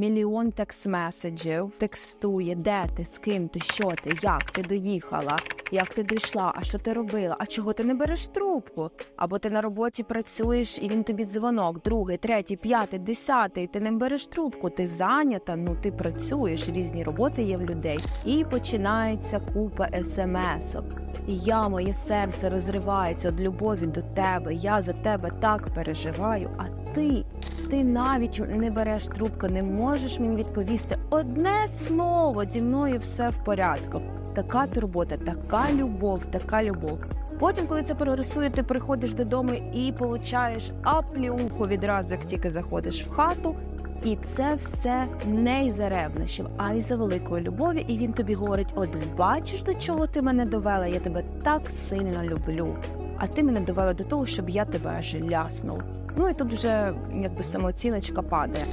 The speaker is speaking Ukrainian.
мільйон текст-меседжів, текстує, де ти, з ким ти, що ти, як ти доїхала, як ти дійшла, а що ти робила, а чого ти не береш трубку? Або ти на роботі працюєш і він тобі дзвонок, другий, третій, п'ятий, десятий. Ти не береш трубку, ти зайнята, ну ти працюєш, різні роботи є в людей. І починається купа смс-ок. І я, моє серце розривається від любові до тебе. Я за тебе так переживаю. А ти, ти навіть не береш трубку, не можеш мені відповісти одне слово. Зі мною все в порядку. Така турбота, така любов, така любов. Потім, коли це прогресує, ти приходиш додому і получаєш апліуху відразу, як тільки заходиш в хату. І це все не із-за ревнощів, а із-за великої любові. І він тобі говорить: от бачиш, до чого ти мене довела? Я тебе так сильно люблю. А ти мене довела до того, щоб я тебе аж ляснув. Ну і тут вже якби самооціночка падає.